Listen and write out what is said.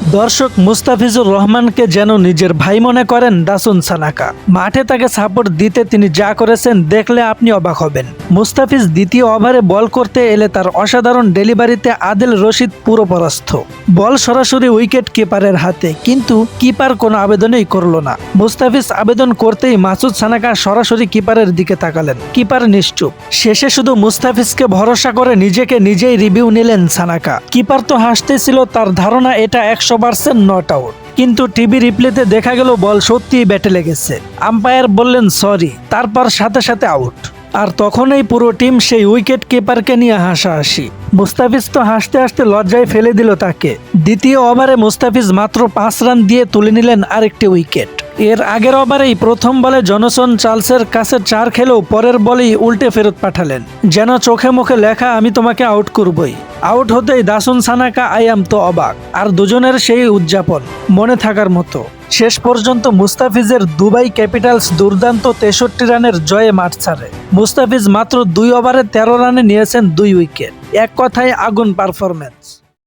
দর্শক মুস্তাফিজুর রহমানকে যেন নিজের ভাই মনে করেন দাসুন সানাকা। মাঠে তাকে সাপোর্ট দিতে তিনি যা করেছেন দেখলে আপনি অবাক হবেন। মুস্তাফিজ দ্বিতীয় ওভারে বল করতে এলে তার অসাধারণ ডেলিভারিতে আদিল রশিদ পুরো বল সরাসরি উইকেট কিপারের হাতে, কিন্তু কিপার কোনো আবেদনই করল না। মুস্তাফিজ আবেদন করতেই মাসুদ সানাকা সরাসরি কিপারের দিকে তাকালেন। কিপার নিশ্চুপ। শেষে শুধু মুস্তাফিজকে ভরসা করে নিজেকে নিজেই রিভিউ নিলেন সানাকা। কিপার তো হাসতেছিল, তার ধারণা এটা একশো পার্সেন্ট নট আউট। কিন্তু টিভি রিপ্লেতে দেখা গেল বল সত্যিই ব্যাটে লেগেছে। আম্পায়ার বললেন, সরি। তারপর সাথে সাথে আউট। আর তখনই পুরো টিম সেই উইকেট কিপারকে নিয়ে হাসাহাসি। মুস্তাফিজ তো হাসতে হাসতে লজ্জায় ফেলে দিল তাকে। দ্বিতীয় ওভারে মুস্তাফিজ মাত্র পাঁচ রান দিয়ে তুলে নিলেন আরেকটি উইকেট। এর আগের ওভারেই প্রথম বলে জনসন চার্লসের কাছে চার খেলেও পরের বলেই উল্টে ফেরত পাঠালেন। যেন চোখে মুখে লেখা, আমি তোমাকে আউট করবই। আউট হতেই দাসুন সানাকা আইয়াম তো অবাক। আর দুজনের সেই উদযাপন মনে থাকার মতো। শেষ পর্যন্ত মুস্তাফিজের দুবাই ক্যাপিটালস দুর্দান্ত তেষট্টি রানের জয়ে মাঠ ছাড়ে। মুস্তাফিজ মাত্র দুই ওভারে তেরো রানে নিয়েছেন দুই উইকেট। এক কথায় আগুন পারফরম্যান্স